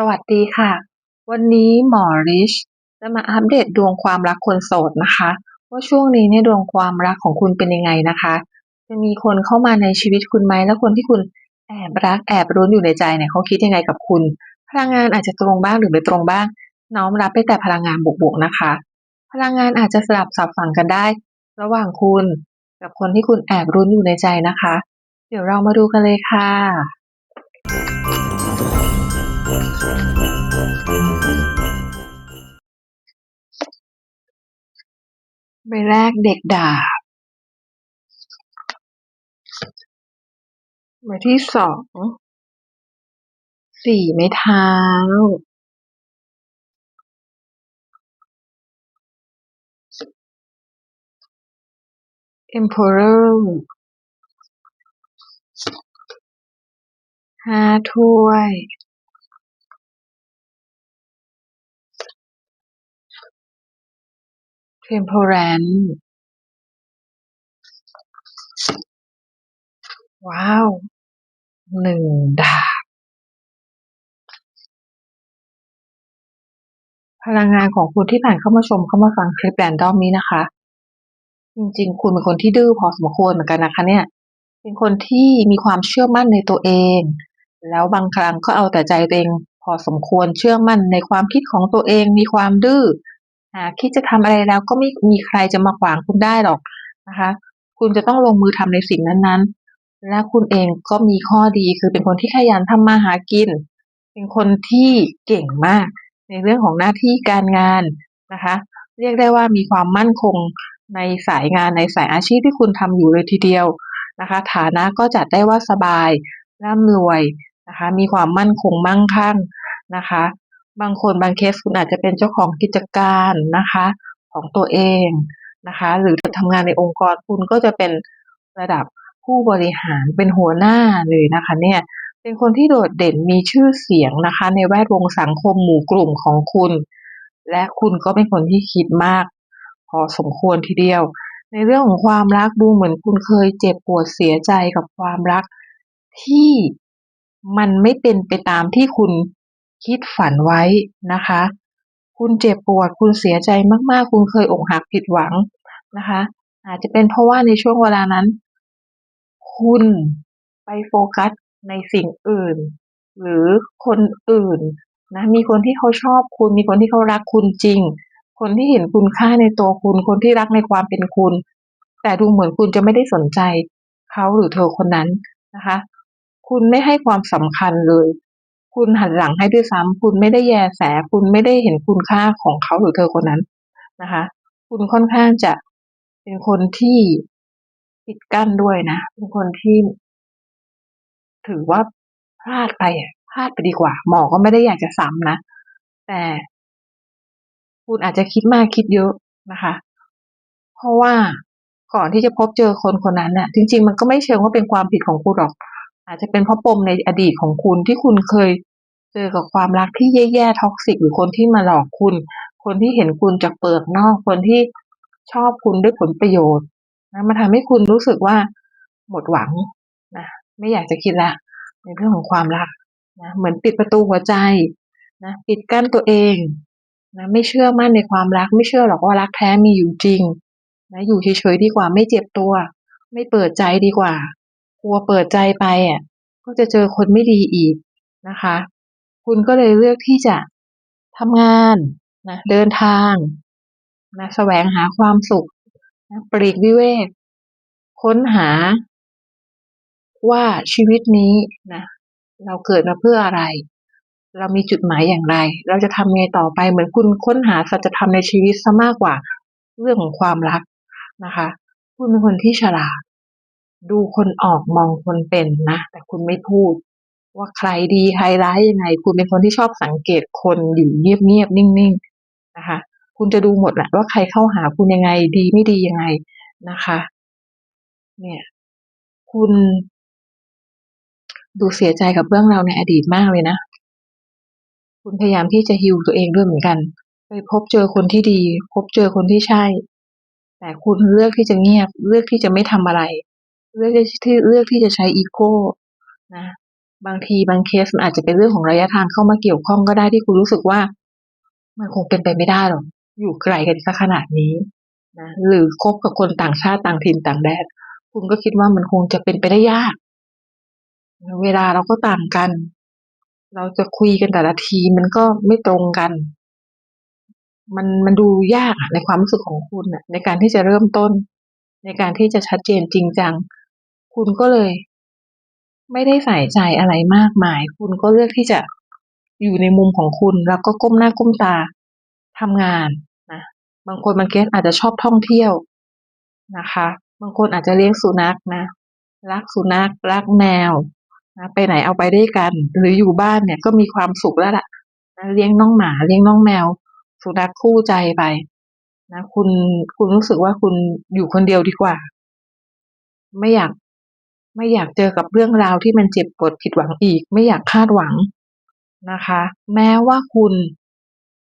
สวัสดีค่ะ วันนี้หมอริชจะมาอัปเดตดวงความรักคนโสดนะคะ ว่าช่วงนี้เนี่ยดวงความรักของคุณเป็นยังไงนะคะ จะมีคนเข้ามาในชีวิตคุณไหมแล้วคนที่คุณแอบรักแอบรุ้นอยู่ในใจเนี่ยเขาคิดยังไงกับคุณ พลังงานอาจจะตรงบ้างหรือไม่ตรงบ้าง น้อมรับไปแต่พลังงานบวกๆนะคะ พลังงานอาจจะสลับสับฝังกันได้ ระหว่างคุณ กับคนที่คุณแอบรุ้นอยู่ในใจนะคะ เดี๋ยวเรามาดูกันเลยค่ะ ใบแรกเด็กดาบใบที่สอง สี่ไม้เท้า Emperor ห้าถ้วย Temperance ว้าวหนึ่งดาบ พลังงานของคุณที่ผ่านเข้ามาชมเข้ามาฟังคลิปแรนดอมนี้นะคะ จริงๆ คุณเป็นคนที่ดื้อพอสมควรเหมือนกันนะคะ เนี่ย เป็นคนที่มีความเชื่อมั่นในตัวเอง แล้วบางครั้งก็เอาแต่ใจตัวเองพอสมควรเชื่อมั่นในความคิดของตัวเองมีความดื้อ คิดจะทำอะไรแล้วก็ไม่มีใครจะมาขวางคุณได้หรอกนะคะ คุณจะต้องลงมือทำในสิ่งนั้นๆ และคุณเองก็มีข้อดีคือเป็นคนที่ขยันทำมาหากิน เป็นคนที่เก่งมาก ในเรื่องของหน้าที่การงานนะคะ เรียกได้ว่ามีความมั่นคงในสายงานในสายอาชีพที่คุณทำอยู่เลยทีเดียวนะคะ ฐานะก็จัดได้ว่าสบายร่ำรวยนะคะ มีความมั่นคงมั่งคั่งนะคะ บางคนบางเคสคุณอาจจะเป็นเจ้าของกิจการนะคะ ของตัวเองนะคะ หรือทำงานในองค์กรคุณก็จะเป็นระดับผู้บริหารเป็นหัวหน้าเลยนะคะ เนี่ย เป็นคนที่โดดเด่นมีชื่อเสียงนะคะ ในแวดวงสังคมหมู่กลุ่มของคุณ และคุณก็เป็นคนที่คิดมาก พอสมควรทีเดียว ในเรื่องของความรักดูเหมือนคุณเคยเจ็บปวดเสียใจกับความรักที่มันไม่เป็นไปตามที่คุณ คิดฝันไว้นะคะ คุณเจ็บปวด คุณเสียใจมาก ๆ คุณเคยอกหักผิดหวังนะคะ อาจจะเป็นเพราะว่าในช่วงเวลานั้น คุณไปโฟกัสในสิ่งอื่น หรือคนอื่นนะมีคนที่เขาชอบคุณ มีคนที่เขารักคุณจริง คนที่เห็นคุณค่าในตัวคุณ คนที่รักในความเป็นคุณ แต่ดูเหมือนคุณจะไม่ได้สนใจเขาหรือเธอคนนั้นนะคะ คุณไม่ให้ความสำคัญเลย คุณหันหลังให้ด้วยซ้ำคุณไม่ได้แยแส คุณไม่ได้เห็นคุณค่าของเขาหรือเธอคนนั้นนะคะ คุณค่อนข้างจะเป็นคนที่ปิดกั้นด้วยนะเป็นคนที่ ถือว่าพลาดไปอะพลาดไปดีกว่า หมอก็ไม่ได้อยากจะซ้ำนะ แต่คุณอาจจะคิดมากคิดเยอะนะคะ เพราะว่าก่อนที่จะพบเจอคนคนนั้นน่ะ จริง ๆ มันก็ไม่เชิงว่าเป็นความผิดของคุณหรอก อาจจะเป็นเพราะปมในอดีตของคุณที่คุณเคยเจอกับความรักที่แย่ๆท็อกซิกหรือคนที่มาหลอกคุณ คนที่เห็นคุณจากเปลือกนอก คนที่ชอบคุณด้วยผลประโยชน์นะมาทำให้คุณรู้สึกว่าหมดหวังนะไม่อยากจะคิดละในเรื่องของความรักนะเหมือนปิดประตูหัวใจนะปิดกั้นตัวเองนะไม่เชื่อมั่นในความรัก ไม่เชื่อหรอกว่ารักแท้มีอยู่จริงนะอยู่เฉยๆดีกว่าไม่เจ็บตัว ไม่เปิดใจดีกว่า กลัวเปิดใจไปอะก็จะเจอคนไม่ดีอีกนะคะ คุณก็เลยเลือกที่จะทำงานนะเดินทางนะแสวงหาความสุขนะปลีกวิเวก ค้นหา ว่าชีวิตนี้นะเราเกิดมาเพื่ออะไร เรามีจุดหมายอย่างไร เราจะทำไงต่อไปเหมือนคุณค้นหาสัจธรรมในชีวิตซะมากกว่า เรื่องของความรักนะคะ คุณเป็นคนที่ฉลาด ดูคนออกมองคนเป็นนะ แต่คุณไม่พูด ว่าใครดีใครร้ายยังไง คุณเป็นคนที่ชอบสังเกตคนอยู่เงียบๆนิ่งๆนะคะ คุณจะดูหมดแหละว่าใครเข้าหาคุณยังไงดีไม่ดียังไงนะคะ เนี่ย คุณดูเสียใจกับเรื่องเราในอดีตมากเลยนะ คุณพยายามที่จะฮิวตัวเองด้วยเหมือนกันไปพบเจอคนที่ดี พบเจอคนที่ใช่ แต่คุณเลือกที่จะเงียบ เลือกที่จะไม่ทำอะไร เลือกที่เลือกที่จะใช้อีโก้นะบางทีบางเคสมันอาจจะเป็นเรื่องของระยะทางเข้ามาเกี่ยวข้องก็ได้ที่คุณรู้สึกว่า มันคงเป็นไปไม่ได้หรอกอยู่ไกลกันซะขนาดนี้นะหรือคบกับคนต่างชาติต่างถิ่นต่างแดนคุณก็คิดว่ามันคงจะเป็นไปได้ยาก เวลาเราก็ต่างกัน เราจะคุยกันแต่ละทีมันก็ไม่ตรงกัน มันมันดูยากในความรู้สึกของคุณอะในการที่จะเริ่มต้น ในการที่จะชัดเจนจริงจัง คุณก็เลย ไม่ได้ใส่ใจอะไรมากมาย คุณก็เลือกที่จะอยู่ในมุมของคุณแล้วก็ก้มหน้าก้มตาทำงานนะบางคนบางเคสอาจจะชอบท่องเที่ยวนะคะ บางคนอาจจะเลี้ยงสุนัขนะรักสุนัขรักแมวนะไปไหนเอาไปด้วยกัน หรืออยู่บ้านเนี่ยก็มีความสุขแล้วล่ะนะเลี้ยงน้องหมาเลี้ยงน้องแมว สุนัขคู่ใจไปนะคุณคุณรู้สึกว่าคุณอยู่คนเดียวดีกว่า ไม่อยาก ไม่อยากเจอกับเรื่องราวที่มันเจ็บปวดผิดหวังอีก ไม่อยากคาดหวังนะคะ แม้ว่าคุณ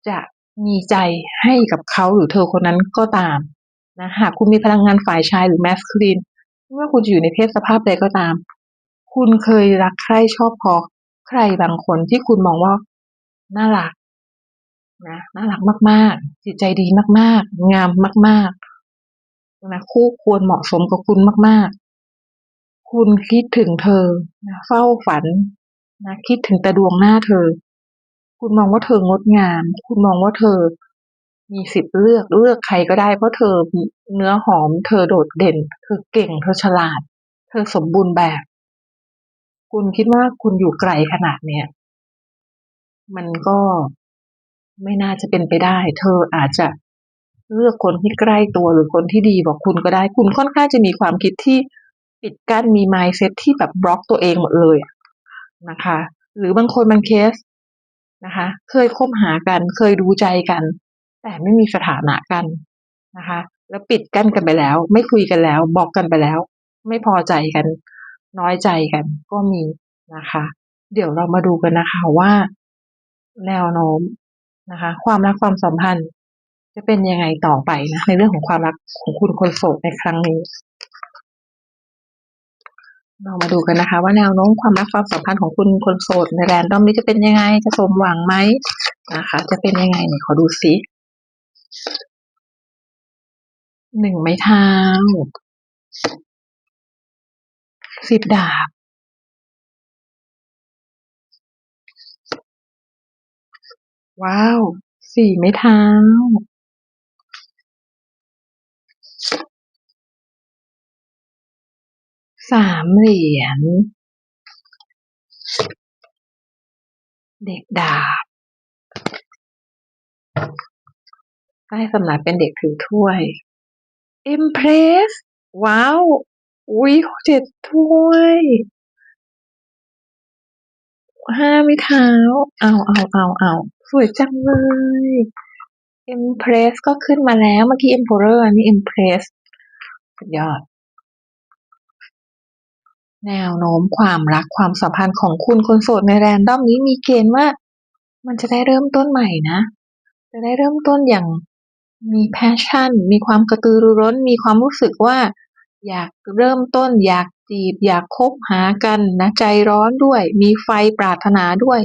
จะมีใจให้กับเขาหรือเธอคนนั้นก็ตามนะหากคุณมีพลังงานฝ่ายชายหรือแมสคลินไม่ว่าคุณจะอยู่ในเพศสภาพใดก็ตาม คุณเคยรักใครชอบพอใครบางคนที่คุณมองว่าน่ารักนะน่ารักมาก ๆ จิตใจดีมาก ๆ งามมาก ๆ นะคู่ควรเหมาะสมกับคุณมาก คุณคิดถึงเธอนะเฝ้าฝันนะคิดถึงแต่ดวงหน้าเธอ คุณมองว่าเธองดงาม คุณมองว่าเธอ มีสิทธิ์เลือกเลือกใครก็ได้เพราะเธอเนื้อหอม เธอโดดเด่น เธอเก่ง เธอฉลาด เธอสมบูรณ์แบบ คุณคิดว่าคุณอยู่ไกลขนาดเนี้ยมันก็ไม่น่าจะเป็นไปได้ เธออาจจะเลือกคนที่ใกล้ตัวหรือคนที่ดีกว่าคุณก็ได้ คุณค่อนข้างจะมีความคิดที่ ปิดกั้นมีไมายเซ็ตที่แบบบล็อกตัวเองหมดเลยนะคะ หรือบางคนบางเคสนะคะ เคยคบหากันเคยดูใจกัน แต่ไม่มีสถานะกันนะคะ แล้วปิดกั้นกันไปแล้ว ไม่คุยกันแล้วบอกกันไปแล้ว ไม่พอใจกัน น้อยใจกันก็มีนะคะ เดี๋ยวเรามาดูกันนะคะว่าแนวโน้มนะคะ ความรักความสัมพันธ์ จะเป็นยังไงต่อไปนะในเรื่องของความรักของคุณคนโสดในครั้งนี้ เรามาดูกันนะคะ ว่าแนวโน้มความรักความสัมพันธ์ของคุณคนโสดในแรนดอมนี้จะเป็นยังไง จะสมหวังไหมนะคะ จะเป็นยังไงเนี่ยขอดูซิหนึ่งไม้เท้าสิบดาบว้าว สี่ไม้เท้า สามเหรียญ เด็กดาบใต้สำนักเป็นเด็กถือถ้วย Impress ว้าว อุ๊ยเจ็ดถ้วย ห้าไม้เท้า เอาเอาเอาเอาสวยจังเลย Impress ก็ขึ้นมาแล้ว เมื่อกี้ Emperor อันนี้ Impress สุดยอด แนวโน้มความรักความสัมพันธ์ของคุณคนโสดในแรนดอมนี้มีเกณฑ์ว่า มันจะได้เริ่มต้นใหม่นะ จะได้เริ่มต้นอย่างมีแพชชั่น มีความกระตือรือร้น มีความรู้สึกว่า อยากเริ่มต้น อยากจีบ อยากคบหากันนะใจร้อนด้วย มีไฟปรารถนาด้วย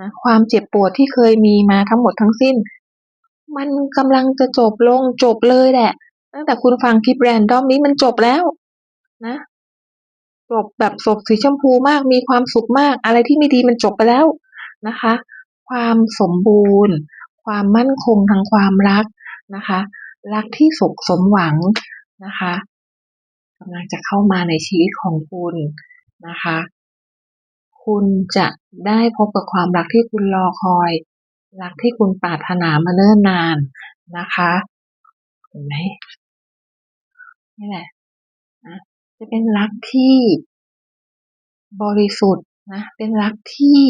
นะความเจ็บปวดที่เคยมีมาทั้งหมดทั้งสิ้น มันกำลังจะจบลงจบเลยแหละ ตั้งแต่คุณฟังคลิปแรนดอมนี้มันจบแล้ว นะ จบแบบศพสีชมพูมากมีความสุขมาก อะไรที่ไม่ดีมันจบไปแล้วนะคะ ความสมบูรณ์ ความมั่นคงทางความรักนะคะ รักที่สุขสมหวังนะคะกำลังจะเข้ามาในชีวิตของคุณนะคะ คุณจะได้พบกับความรักที่คุณรอคอย รักที่คุณปรารถนามาเนิ่นนานนะคะเห็นไหมนี่แหละนะ จะเป็นรักที่บริสุทธิ์นะ เป็นรักที่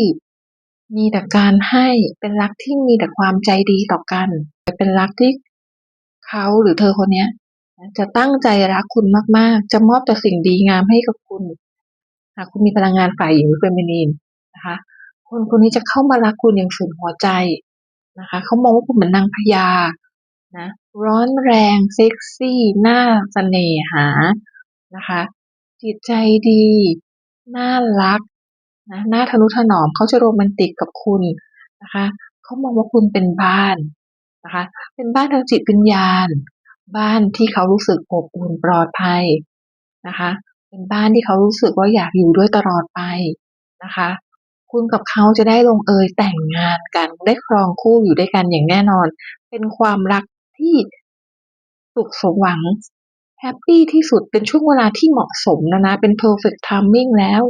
มีแต่การให้ เป็นรักที่มีแต่ความใจดีต่อกัน เป็นรักที่เขาหรือเธอคนเนี้ยจะตั้งใจรักคุณมาก ๆ จะมอบแต่สิ่งดีงามให้กับคุณ หากคุณมีพลังงานฝ่ายหญิงหรือเฟมินีนนะคะ คนคนนี้จะเข้ามารักคุณอย่างสุดหัวใจนะคะ เขามองว่าคุณเหมือนนางพญานะ ร้อนแรง เซ็กซี่น่าเสน่หา นะคะ จิตใจดี น่ารักนะน่าทะนุถนอมเขาจะโรแมนติกกับคุณนะคะเขามองว่าคุณเป็นบ้านนะคะ เป็นบ้านทางจิตวิญญาณ บ้านที่เขารู้สึกอบอุ่นปลอดภัยนะคะ เป็นบ้านที่เขารู้สึกว่าอยากอยู่ด้วยตลอดไปนะคะ คุณกับเขาจะได้ลงเอยแต่งงานกันได้ครองคู่อยู่ด้วยกันอย่างแน่นอน เป็นความรักที่สุขสมหวัง แฮปปี้ที่สุดเป็นช่วงเวลาที่เหมาะสมนะนะ เป็น perfect timing แล้ว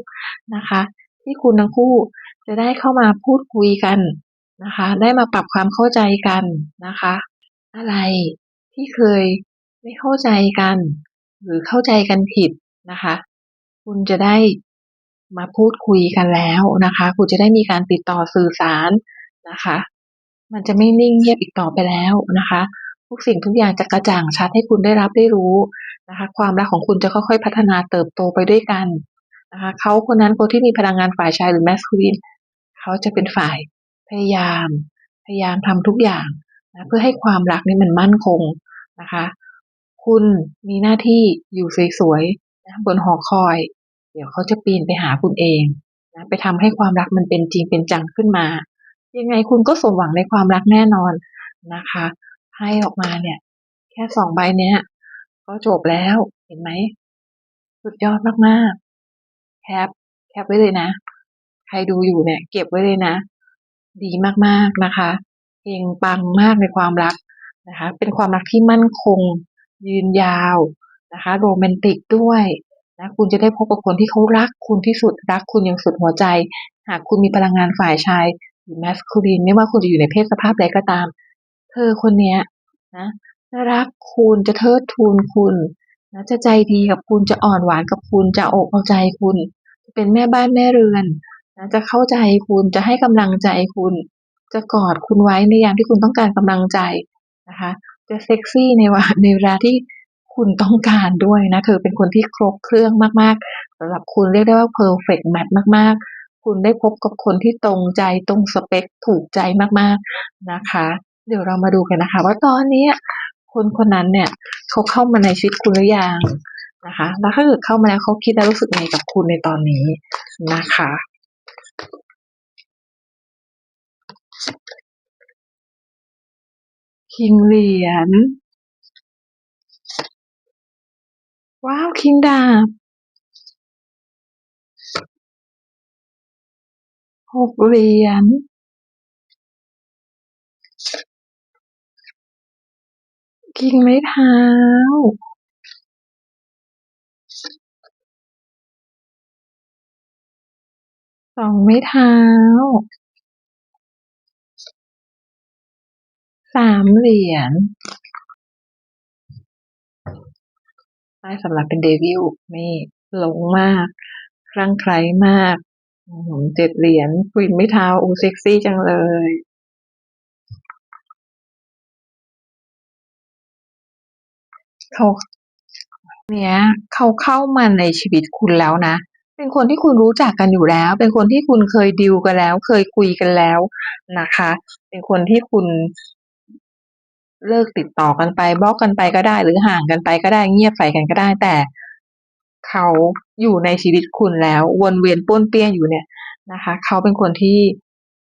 นะคะ ที่คุณทั้งคู่จะได้เข้ามาพูดคุยกันนะคะ ได้มาปรับความเข้าใจกันนะคะ อะไรที่เคยไม่เข้าใจกัน หรือเข้าใจกันผิดนะคะ คุณจะได้มาพูดคุยกันแล้วนะคะ คุณจะได้มีการติดต่อสื่อสารนะคะ มันจะไม่นิ่งเงียบอีกต่อไปแล้วนะคะ ทุกสิ่งทุกอย่างจะกระจ่างชัดให้คุณได้รับได้รู้นะคะ ความรักของคุณจะค่อยๆพัฒนาเติบโตไปด้วยกันนะคะเขาคนนั้นคนที่มีพลังงานฝ่ายชายหรือแมสคูลินเขาจะเป็นฝ่ายพยายาม พยายามทำทุกอย่างนะเพื่อให้ความรักนี้มันมั่นคงนะคะ คุณมีหน้าที่อยู่สวยๆนะบนหอคอย เดี๋ยวเขาจะปีนไปหาคุณเองนะไปทำให้ความรักมันเป็นจริงเป็นจังขึ้นมา ยังไงคุณก็สมหวังในความรักแน่นอนนะคะ ให้ออกมาเนี่ย แค่สองใบเนี้ย ก็จบแล้วเห็นไหม สุดยอดมากๆ แคปแคปไว้เลยนะ ใครดูอยู่เนี่ย เก็บไว้เลยนะ ดีมากๆนะคะเองปังมากในความรักนะคะ เป็นความรักที่มั่นคง ยืนยาวนะคะโรแมนติกด้วยนะคุณจะได้พบกับคนที่เขารักคุณที่สุดรักคุณอย่างสุดหัวใจ หากคุณมีพลังงานฝ่ายชายหรือแมสคูลินไม่ว่าคุณจะอยู่ในเพศสภาพใดก็ตาม เธอคนเนี้ยนะจะรักคุณจะเทิดทูนคุณนะจะใจดีกับคุณจะอ่อนหวานกับคุณจะอกเอาใจคุณ จะเป็นแม่บ้านแม่เรือนนะจะเข้าใจคุณจะให้กำลังใจคุณ จะกอดคุณไว้ในยามที่คุณต้องการกำลังใจนะคะ จะเซ็กซี่ในวันในเวลาที่คุณต้องการด้วยนะเธอเป็นคนที่ครบเครื่องมากๆสำหรับคุณเรียกได้ว่า perfect match มาก ๆ คุณได้พบกับคนที่ตรงใจตรงสเปคถูกใจมากๆนะคะ เดี๋ยวเรามาดูกันนะคะ ว่าตอนนี้คนคนนั้นเนี่ยเขาเข้ามาในชีวิตคุณหรือยังนะคะ แล้วถ้าเกิดเข้ามาแล้วเขาคิดและรู้สึกไงกับคุณในตอนนี้นะคะคิงเหรียญว้าวคิงดาบหกเหรียญ คิงไม้เท้า สองไม้เท้า สามเหรียญได้สำหรับเป็นเดวิลนี่หลงมากคลั่งไคล้มากเจ็ดเหรียญควีนไม่เท้าอูเซ็กซี่จังเลย เขาเนี้ยเขาเข้ามาในชีวิตคุณแล้วนะ เป็นคนที่คุณรู้จักกันอยู่แล้ว เป็นคนที่คุณเคยดิวกันแล้ว เคยคุยกันแล้วนะคะ เป็นคนที่คุณเลิกติดต่อกันไปบล็อกกันไปก็ได้ หรือห่างกันไปก็ได้เงียบใส่กันก็ได้ แต่เขาอยู่ในชีวิตคุณแล้ว วนเวียนป้วนเปี้ยนอยู่เนี่ยนะคะ เขาเป็นคนที่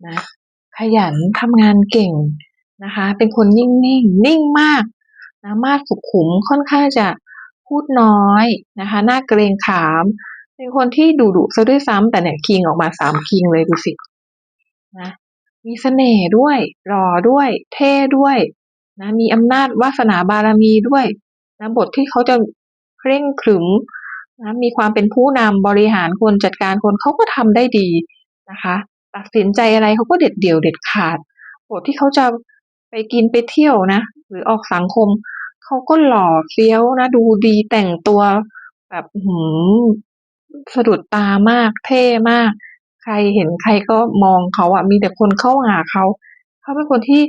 นะ ขยันทำงานเก่งนะคะ เป็นคนนิ่งนิ่งนิ่งมาก นะมาดสุขุมค่อนข้างจะพูดน้อยนะคะน่าเกรงขาม เป็นคนที่ดุดุซะด้วยซ้ำแต่เนี่ยคิงออกมาสามคิงเลยดูสินะมีเสน่ห์ด้วยหล่อด้วย เท่ด้วยนะมีอำนาจวาสนาบารมีด้วยนะบทที่เขาจะเคร่งขรึมนะมีความเป็นผู้นำบริหารคนจัดการคนเขาก็ทำได้ดีนะคะ ตัดสินใจอะไรเขาก็เด็ดเดี่ยวเด็ดขาดบทที่เขาจะไปกินไปเที่ยวนะ หรือออกสังคม เขาก็หล่อเฟี้ยวนะ ดูดีแต่งตัวแบบหืมสะดุดตามาก เท่มาก ใครเห็นใครก็มองเขาอะมีแต่คนเข้าหาเขา เขาเป็นคนที่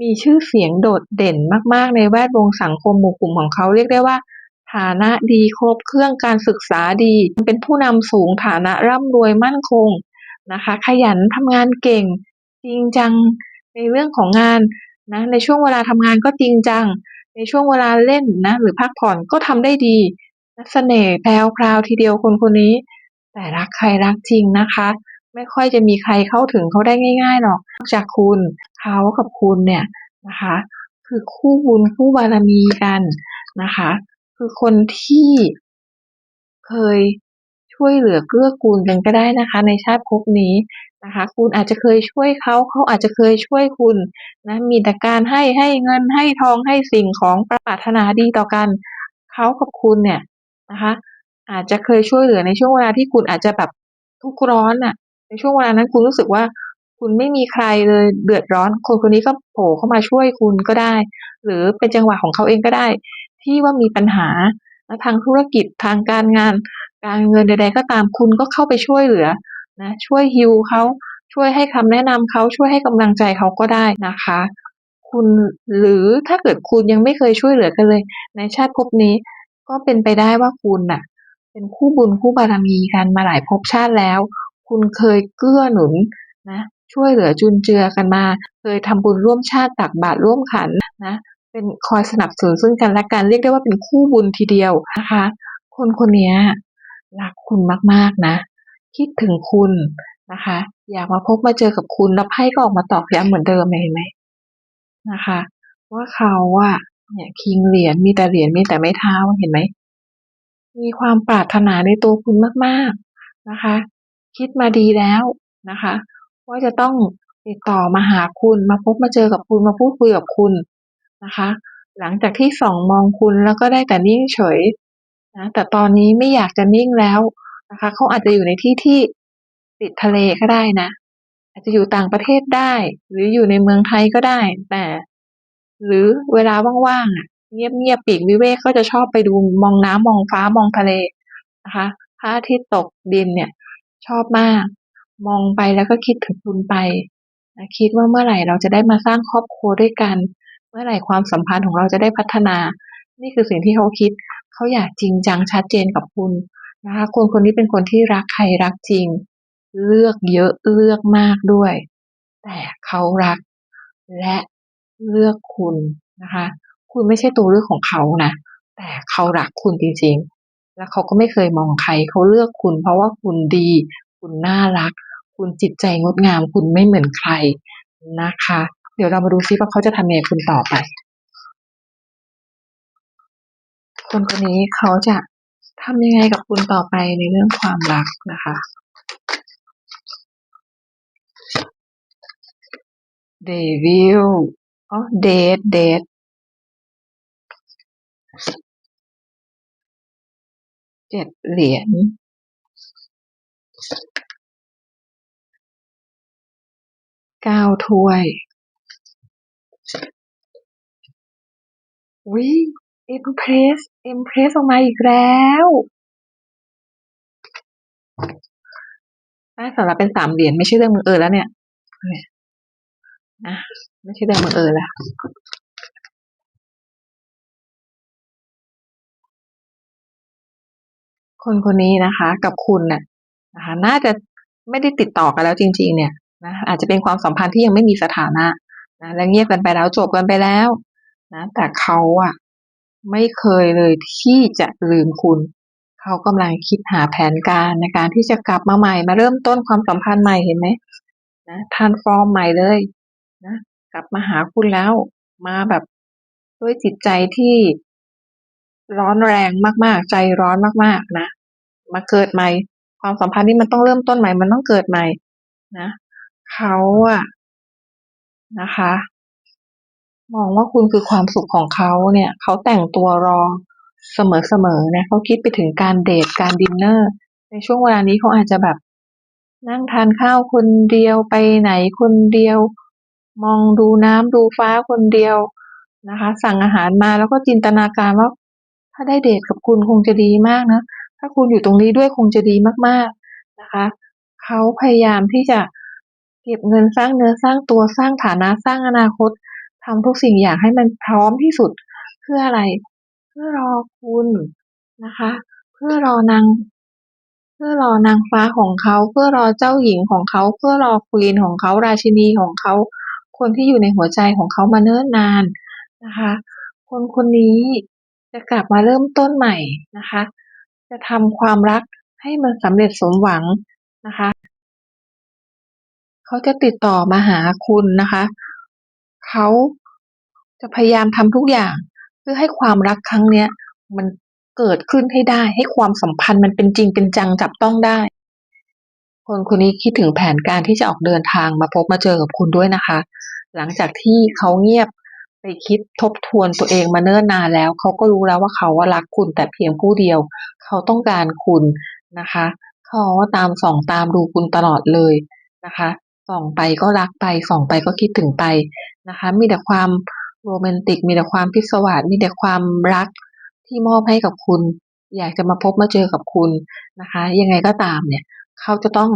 มีชื่อเสียงโดดเด่นมาก ๆ ในแวดวงสังคมหมู่กลุ่มของเขาเรียกได้ว่า ฐานะดีครบเครื่องการศึกษาดี เป็นผู้นำสูงฐานะร่ำรวยมั่นคงนะคะ ขยันทำงานเก่ง จริงจังในเรื่องของงาน นะในช่วงเวลาทำงานก็จริงจัง ในช่วงเวลาเล่นนะหรือพักผ่อนก็ทำได้ดีนะเสน่ห์แพรวพราวทีเดียวคนคนนี้ แต่รักใครรักจริงนะคะ ไม่ค่อยจะมีใครเข้าถึงเขาได้ง่ายๆหรอกนอกจากคุณเขากับคุณเนี่ยนะคะ คือคู่บุญคู่บารมีกันนะคะ คือคนที่เคยช่วยเหลือเกื้อกูลกันก็ได้นะคะ ในชาติภพนี้ นะคะ คุณอาจจะเคยช่วยเขาเขาอาจจะเคยช่วยคุณนะมีแต่การให้ให้เงินให้ทองให้สิ่งของปรารถนาดีต่อกันเขากับคุณเนี่ยนะคะ อาจจะเคยช่วยเหลือในช่วงเวลาที่คุณอาจจะแบบทุกข์ร้อนน่ะ ในช่วงเวลานั้นคุณรู้สึกว่าคุณไม่มีใครเลยเดือดร้อน คนคนนี้ก็โผล่เข้ามาช่วยคุณก็ได้ หรือเป็นจังหวะของเขาเองก็ได้ ที่ว่ามีปัญหาทางธุรกิจทางการงาน การเงินใด ๆ ก็ตามคุณก็เข้าไปช่วยเหลือ นะช่วยฮีลเขาช่วยให้คำแนะนำเขาช่วยให้กำลังใจเขาก็ได้นะคะ คุณหรือถ้าเกิดคุณยังไม่เคยช่วยเหลือกันเลย ในชาติภพนี้ ก็เป็นไปได้ว่าคุณน่ะ เป็นคู่บุญคู่บารมีกันมาหลายภพชาติแล้ว คุณเคยเกื้อหนุนนะช่วยเหลือจุนเจือกันมา เคยทำบุญร่วมชาติตักบาตรร่วมขันนะเป็นคอยสนับสนุนซึ่งกันและกันเรียกได้ว่าเป็นคู่บุญทีเดียวนะคะ คนคนนี้รักคุณมากๆนะ คิดถึงคุณนะคะ อยากมาพบมาเจอกับคุณแล้วไพ่ก็ออกมาตอกย้ำเหมือนเดิมเห็นไหมนะคะ ว่าเขาอะเนี่ยคิงเหรียญมีแต่เหรียญมีแต่ไม้เท้าเห็นไหมมีความปรารถนาในตัวคุณมากๆนะคะ คิดมาดีแล้วนะคะ ว่าจะต้องติดต่อมาหาคุณมาพบมาเจอกับคุณมาพูดคุยกับคุณนะคะ หลังจากที่ส่องมองคุณแล้วก็ได้แต่นิ่งเฉยนะแต่ตอนนี้ไม่อยากจะนิ่งแล้ว นะคะเขาอาจจะอยู่ในที่ที่ติดทะเลก็ได้นะ อาจจะอยู่ต่างประเทศได้ หรืออยู่ในเมืองไทยก็ได้ แต่ หรือเวลาว่างๆอะเงียบๆปีกวิเวกก็จะชอบไปดูมองน้ำมองฟ้ามองทะเลนะคะพระอาทิตย์ตกดินเนี่ย ชอบมาก มองไปแล้วก็คิดถึงคุณไปนะคิดว่าเมื่อไหร่เราจะได้มาสร้างครอบครัวด้วยกัน เมื่อไหร่ความสัมพันธ์ของเราจะได้พัฒนา นี่คือสิ่งที่เขาคิด เขาอยากจริงจังชัดเจนกับคุณ นะคะคนคนนี้เป็นคนที่รักใครรักจริง เลือกเยอะเลือกมากด้วย แต่เขารักและเลือกคุณนะคะ คุณไม่ใช่ตัวเลือกของเขานะแต่เขารักคุณจริงๆ แล้วเขาก็ไม่เคยมองใครเขาเลือกคุณ เพราะว่าคุณดี คุณน่ารัก คุณจิตใจงดงาม คุณไม่เหมือนใครนะคะ เดี๋ยวเรามาดูซิว่าเขาจะทำยังไงคุณต่อไปคนคนนี้เขาจะ ทำยังไงกับคุณต่อไปในเรื่องความรักนะคะ Devil อ๋อ Death Death 7เหรียญ9ถ้วย เอุ๊ย Empress Empress ออกมาอีกแล้วถ้าสำหรับเป็น3เหรียญไม่ใช่เรื่องบังเอิญแล้วเนี่ยนะไม่ใช่เรื่องบังเอิญแล้วคนคนนี้นะคะ กับคุณน่ะนะคะ น่าจะไม่ได้ติดต่อกันแล้วจริง ๆ เนี่ยนะอาจจะเป็นความสัมพันธ์ที่ยังไม่มีสถานะนะและเงียบกันไปแล้วจบกันไปแล้วนะแต่เขาอะ ไม่เคยเลยที่จะลืมคุณ เขากำลังคิดหาแผนการในการที่จะกลับมาใหม่ มาเริ่มต้นความสัมพันธ์ใหม่เห็นไหมนะ transform ใหม่เลยนะกลับมาหาคุณแล้วมาแบบด้วยจิตใจที่ร้อนแรงมากๆ ใจร้อนมากๆนะมาเกิดใหม่ ความสัมพันธ์นี้มันต้องเริ่มต้นใหม่ มันต้องเกิดใหม่ นะเขาอะนะคะ มองว่าคุณคือความสุขของเขาเนี่ย เขาแต่งตัวรอเสมอๆนะเขาคิดไปถึงการเดตการดินเนอร์ ในช่วงเวลานี้เขาอาจจะแบบ นั่งทานข้าวคนเดียวไปไหนคนเดียว มองดูน้ำดูฟ้าคนเดียวนะคะ สั่งอาหารมาแล้วก็จินตนาการว่า ถ้าได้เดตกับคุณคงจะดีมากนะถ้าคุณอยู่ตรงนี้ด้วยคงจะดีมากๆนะคะเขาพยายามที่จะเก็บเงินสร้างเนื้อสร้างตัวสร้างฐานะสร้างอนาคต ทำทุกสิ่งอย่างให้มันพร้อมที่สุดเพื่ออะไร เพื่อรอคุณนะคะ เพื่อรอนางเพื่อรอนางฟ้าของเขา เพื่อรอเจ้าหญิงของเขา เพื่อรอ Queen ของเขาราชินีของเขา คนที่อยู่ในหัวใจของเขามาเนิ่นนานนะคะ คนคนนี้จะกลับมาเริ่มต้นใหม่นะคะ จะทำความรักให้มันสำเร็จสมหวังนะคะ เขาจะติดต่อมาหาคุณนะคะ เขาจะพยายามทำทุกอย่าง เพื่อให้ความรักครั้งเนี้ย มันเกิดขึ้นให้ได้ ให้ความสัมพันธ์มันเป็นจริงเป็นจังจับต้องได้ คนคนนี้คิดถึงแผนการที่จะออกเดินทางมาพบมาเจอกับคุณด้วยนะคะ หลังจากที่เขาเงียบไปคิดทบทวนตัวเองมาเนิ่นนานแล้ว เขาก็รู้แล้วว่าเขาว่ารักคุณแต่เพียงผู้เดียว เขาต้องการคุณนะคะเขาตามส่องตามดูคุณตลอดเลยนะคะ ส่องไปก็รักไปส่องไปก็คิดถึงไปนะคะ มีแต่ความโรแมนติก มีแต่ความพิศวาสมีแต่ความรักที่มอบให้กับคุณ อยากจะมาพบมาเจอกับคุณนะคะ ยังไงก็ตามเนี่ย เขาจะต้อง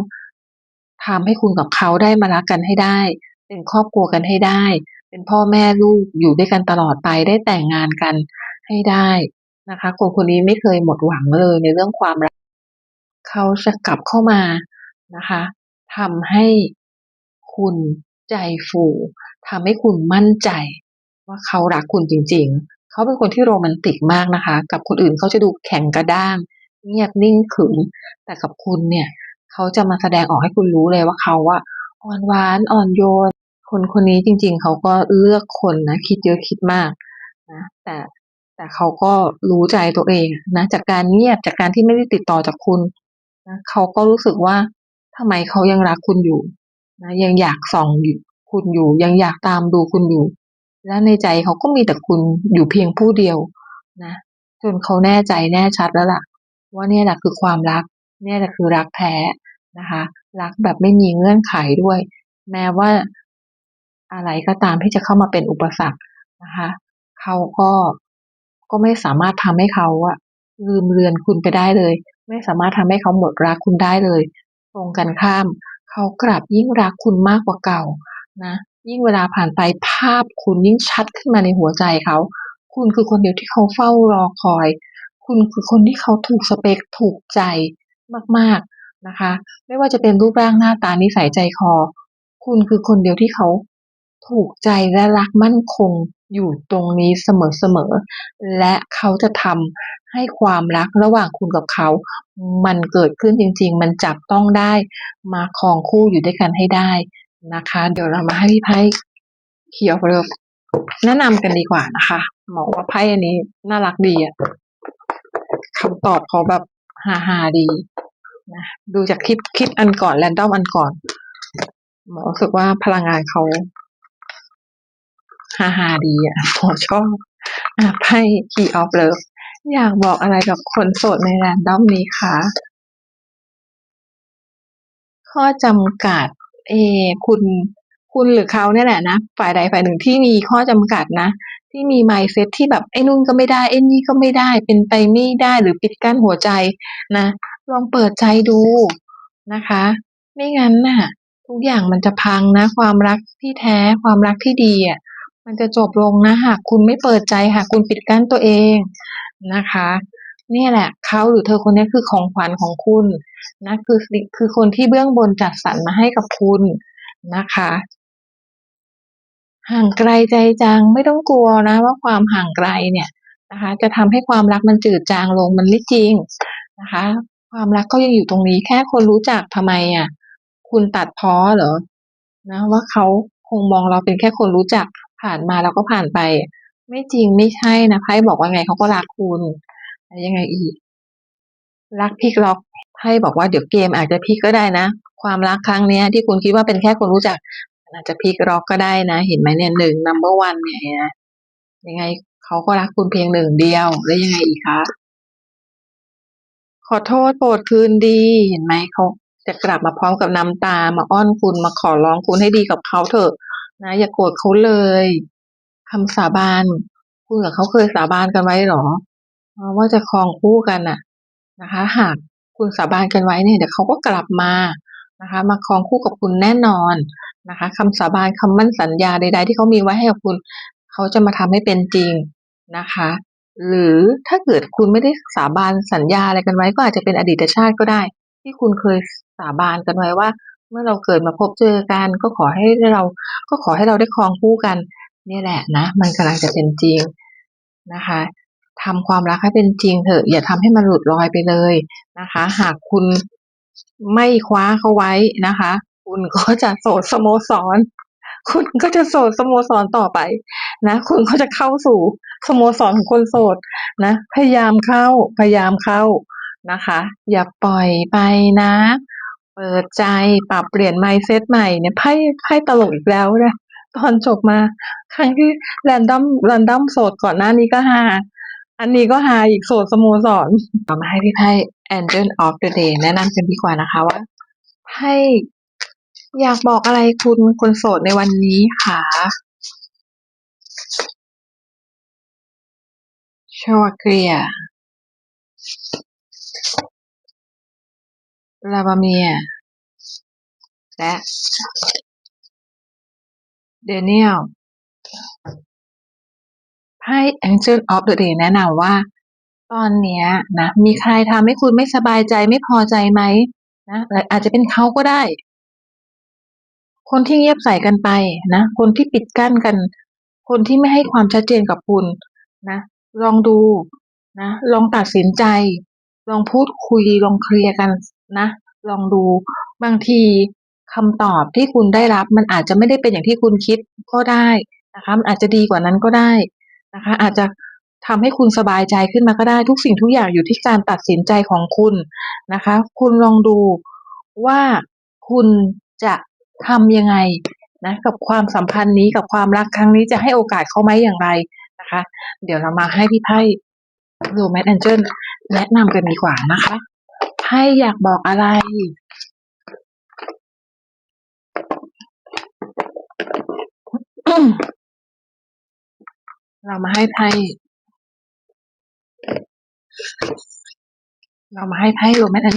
ทำให้คุณกับเขาได้มารักกันให้ได้ เป็นครอบครัวกันให้ได้ เป็นพ่อแม่ลูกอยู่ด้วยกันตลอดไปได้แต่งงานกันให้ได้นะคะคนคนนี้ไม่เคยหมดหวังเลยในเรื่องความรัก เขาจะกลับเข้ามานะคะทำให้ คุณใจฟูทำให้คุณมั่นใจ ว่าเขารักคุณจริง ๆ เขาเป็นคนที่โรแมนติกมากนะคะ กับคนอื่นเขาจะดูแข็งกระด้าง เงียบนิ่งขรึมแต่กับคุณเนี่ยเขาจะมาแสดงออกให้คุณรู้เลยว่าเขาอะอ่อนหวานอ่อนโยน คนคนนี้จริง ๆ เขาก็เลือกคนนะ คิดเยอะคิดมากนะแต่แต่เขาก็รู้ใจตัวเองนะจากการเงียบจากการที่ไม่ได้ติดต่อจากคุณนะเขาก็รู้สึกว่าทำไมเขายังรักคุณอยู่ นะยังอยากส่องคุณอยู่ ยังอยากตามดูคุณอยู่ และในใจเขาก็มีแต่คุณอยู่เพียงผู้เดียวนะ จนเขาแน่ใจแน่ชัดแล้วล่ะ ว่าเนี่ยแหละคือความรัก เนี่ยแหละคือรักแท้นะคะ รักแบบไม่มีเงื่อนไขด้วย แม้ว่าอะไรก็ตามที่จะเข้ามาเป็นอุปสรรคนะคะเขาก็ก็ไม่สามารถทำให้เขาอะลืมเลือนคุณไปได้เลย ไม่สามารถทำให้เขาหมดรักคุณได้เลย ตรงกันข้าม เขากลับยิ่งรักคุณมากกว่าเก่านะยิ่งเวลาผ่านไปภาพคุณยิ่งชัดขึ้นมาในหัวใจเขา คุณคือคนเดียวที่เขาเฝ้ารอคอย คุณคือคนที่เขาถูกสเปคถูกใจมากๆนะคะ ไม่ว่าจะเป็นรูปร่างหน้าตานิสัยใจคอ คุณคือคนเดียวที่เขา ถูกใจและรักมั่นคงอยู่ตรงนี้เสมอๆ และเขาจะทำให้ความรักระหว่างคุณกับเขา มันเกิดขึ้นจริง ๆ มันจับต้องได้ มาครองคู่อยู่ด้วยกันให้ได้นะคะ เดี๋ยวเรามาให้พี่ไพ่ Key of Love แนะนำกันดีกว่านะคะหมอว่าไพ่อันนี้น่ารักดีอะคำตอบเขาแบบฮาๆดีนะดูจากคลิปคลิปอันก่อนแรนดอมอันก่อนหมอรู้สึกว่าพลังงานเขา ฮาๆดีอะหมอชอบอะไพ่ Key of Love อยากบอกอะไรกับคนโสดในแรนดอมนี้คะข้อจำกัด เอ คุณ คุณหรือเขาเนี่ยแหละนะ ฝ่ายใดฝ่ายหนึ่งที่มีข้อจำกัดนะที่มี mindset ที่แบบไอ้นู่นก็ไม่ได้ไอ้นี่ก็ไม่ได้ เป็นไปไม่ได้หรือปิดกั้นหัวใจนะ ลองเปิดใจดูนะคะ ไม่งั้นน่ะ ทุกอย่างมันจะพังนะ ความรักที่แท้ความรักที่ดีอะ มันจะจบลงนะหากคุณไม่เปิดใจหากคุณปิดกั้นตัวเองนะคะ นี่แหละเขาหรือเธอคนนี้คือของขวัญของคุณนะคือคือคนที่เบื้องบนจัดสรรมาให้กับคุณนะคะ ห่างไกลใจจางไม่ต้องกลัวนะ ว่าความห่างไกลเนี่ยนะคะ จะทำให้ความรักมันจืดจางลงมันไม่จริงนะคะ ความรักก็ยังอยู่ตรงนี้แค่คนรู้จักทำไมอะ คุณตัดพ้อเหรอนะว่าเขาคงมองเราเป็นแค่คนรู้จัก ผ่านมาแล้วก็ผ่านไป ไม่จริงไม่ใช่นะไพ่บอกว่าไงเขาก็รักคุณแล้วยังไงอีก รักพลิกล็อกไพ่บอกว่าเดี๋ยวเกมอาจจะพลิกก็ได้นะ ความรักครั้งเนี้ย ที่คุณคิดว่าเป็นแค่คนรู้จักอาจจะพลิกล็อกก็ได้นะ เห็นไหมเนี่ย1 Number One เนี่ยนไหมยังไงเขาก็รักคุณเพียงหนึ่งเดียวแล้วยังไงอีกคะขอโทษโปรดคืนดีเห็นไหมเขาจะกลับมาพร้อมกับน้ำตามาอ้อนคุณมาขอร้องคุณให้ดีกับเขาเถอะ นะอย่าโกรธเขาเลยคำสาบานคุณกับเขาเคยสาบานกันไว้หรอว่าจะครองคู่กันน่ะ นะคะ หากคุณสาบานกันไว้เนี่ยเดี๋ยวเขาก็กลับมานะคะ มาครองคู่กับคุณแน่นอนนะคะคำสาบานคำมั่นสัญญาใด ๆ ที่เขามีไว้ให้กับคุณ เขาจะมาทำให้เป็นจริงนะคะ หรือถ้าเกิดคุณไม่ได้สาบานสัญญาอะไรกันไว้ ก็อาจจะเป็นอดีตชาติก็ได้ ที่คุณเคยสาบานกันไว้ว่า มื่อเราเกิดมาพบเจอกันก็ขอให้เรา ก็ขอให้เราได้ครองคู่กัน นี่แหละนะ มันกำลังจะเป็นจริงนะคะทำความรักให้เป็นจริงเถอะ อย่าทำให้มันหลุดลอยไปเลยนะคะ หากคุณไม่คว้าเขาไว้นะคะ คุณก็จะโสดสโมสร คุณก็จะโสดสโมสรต่อไปนะคุณก็จะเข้าสู่สโมสรของคนโสดนะ พยายามเข้าพยายามเข้านะคะ อย่าปล่อยไปนะ เปิดใจปรับเปลี่ยน mindset ใหม่เนี่ยไพ่ไพ่ตลกอีกแล้วนะตอนจบมา ครั้งที่แรนดอมแรนดอมโสดก่อนหน้านี้ก็ฮาอันนี้ก็ฮาอีกโสดสโมสรเอมาให้พี่ไพ่ Angel of the Day แนะนำกันดีกว่านะคะว่าไพ่อยากบอกอะไรคุณคนโสดในวันนี้ค่ะชวเกรีย ลาบาเมีย และ เดเนียลไพ่ Angel of the Day แนะนำว่า ตอนเนี้ยนะมีใครทำให้คุณไม่สบายใจไม่พอใจไหมนะอาจจะเป็นเขาก็ได้ คนที่เงียบใส่กันไปนะ คนที่ปิดกั้นกัน คนที่ไม่ให้ความชัดเจนกับคุณนะ ลองดูนะ ลองตัดสินใจ ลองพูดคุย ลองเคลียร์กัน นะ ลองดูบางทีคำตอบที่คุณได้รับมันอาจจะไม่ได้เป็นอย่างที่คุณคิดก็ได้นะคะมันอาจจะดีกว่านั้นก็ได้นะคะ อาจจะทำให้คุณสบายใจขึ้นมาก็ได้ทุกสิ่งทุกอย่างอยู่ที่การตัดสินใจของคุณนะคะ คุณลองดูว่าคุณจะทำยังไงนะกับความสัมพันธ์นี้กับความรักครั้งนี้จะให้โอกาสเขาไหมอย่างไรนะคะ เดี๋ยวเรามาให้พี่ไพ่โรแมนแอนเจิลแนะนำกันดีกว่านะคะ ไพ่อยากบอกอะไรเรามาให้ไพ่เรามาให้ไพ่โรแมนแอน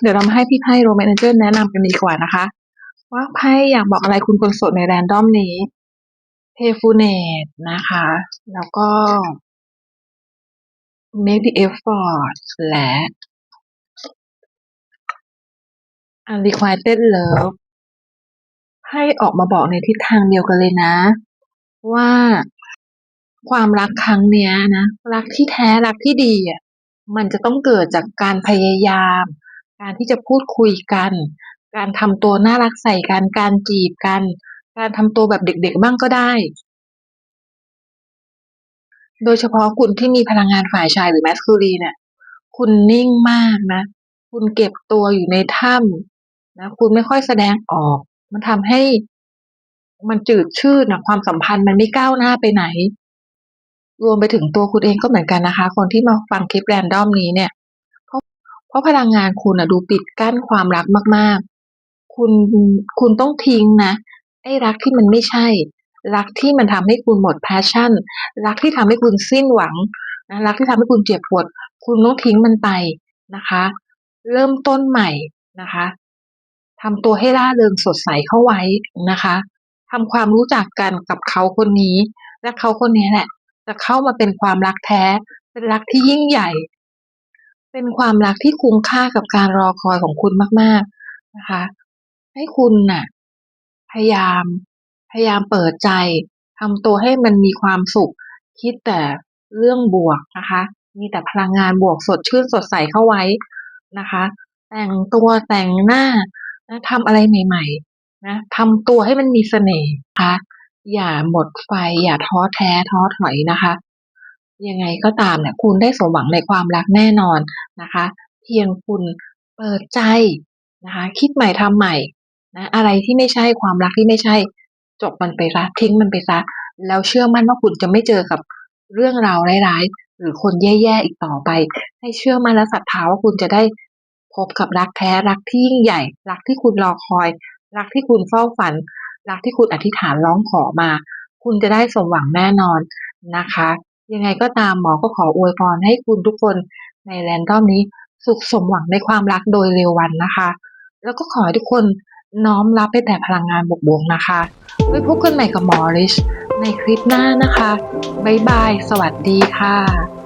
เดี๋ยวเรามาให้พี่ไพ่โรแมนเจิลแนะนำกันดีกว่านะคะ ว่าไพ่อยากบอกอะไรคุณคนโสดในแรนดอมนี้เพฟูเนตนะคะ แล้วก็ make the effort และ unrequited love ให้ออกมาบอกในทิศทางเดียวกันเลยนะ ว่าความรักครั้งเนี้ยนะ รักที่แท้รักที่ดีอะมันจะต้องเกิดจากการพยายาม การที่จะพูดคุยกัน การทำตัวน่ารักใส่กันการจีบกัน การทำตัวแบบเด็กๆบ้างก็ได้ โดยเฉพาะคุณที่มีพลังงานฝ่ายชายหรือแมสคูลีเนี่ยคุณนิ่งมากนะ คุณเก็บตัวอยู่ในถ้ำ นะคุณไม่ค่อยแสดงออก มันทำให้มันจืดชืดนะความสัมพันธ์มันไม่ก้าวหน้าไปไหน รวมไปถึงตัวคุณเองก็เหมือนกันนะคะ คนที่มาฟังคลิปแรนดอมนี้เนี่ยเพราะเพราะพลังงานคุณอะดูปิดกั้นความรักมาก ๆ คุณคุณต้องทิ้งนะไอ้รักที่มันไม่ใช่ รักที่มันทำให้คุณหมด passion รักที่ทำให้คุณสิ้นหวังนะรักที่ทำให้คุณเจ็บปวด คุณต้องทิ้งมันไปนะคะ เริ่มต้นใหม่นะคะ ทำตัวให้ร่าเริงสดใสเข้าไว้นะคะทำความรู้จักกันกับเขาคนนี้ และเขาคนนี้แหละ จะเข้ามาเป็นความรักแท้ เป็นรักที่ยิ่งใหญ่ เป็นความรักที่คุ้มค่ากับการรอคอยของคุณมาก ๆนะคะ ให้คุณน่ะ พยายาม พยายามเปิดใจทำตัวให้มันมีความสุข คิดแต่เรื่องบวกนะคะ มีแต่พลังงานบวกสดชื่นสดใสเข้าไว้นะคะ แต่งตัวแต่งหน้า นะทำอะไรใหม่ ๆ นะทำตัวให้มันมีเสน่ห์นะคะอย่าหมดไฟ อย่าท้อแท้ท้อถอยนะคะ ยังไงก็ตามเนี่ย คุณได้สมหวังในความรักแน่นอนนะคะ เพียงคุณเปิดใจนะคะ คิดใหม่ทำใหม่นะอะไรที่ไม่ใช่ความรักที่ไม่ใช่ จบมันไปซะทิ้งมันไปซะแล้วเชื่อมั่นว่าคุณจะไม่เจอกับเรื่องราวร้ายๆ หรือคนแย่ๆอีกต่อไป ให้เชื่อมั่นและศรัทธาว่าคุณจะได้ พบกับรักแท้รักที่ยิ่งใหญ่ รักที่คุณรอคอย รักที่คุณเฝ้าฝัน รักที่คุณอธิษฐานร้องขอมา คุณจะได้สมหวังแน่นอนนะคะ ยังไงก็ตามหมอก็ขออวยพรให้คุณทุกคนในแรนดอมนี้สุขสมหวังในความรักโดยเร็ววันนะคะ แล้วก็ขอให้ทุกคนน้อมรับไปแต่พลังงานบวกๆนะคะ ไว้พบกันใหม่กับหมอริชในคลิปหน้านะคะ บ๊ายบาย สวัสดีค่ะ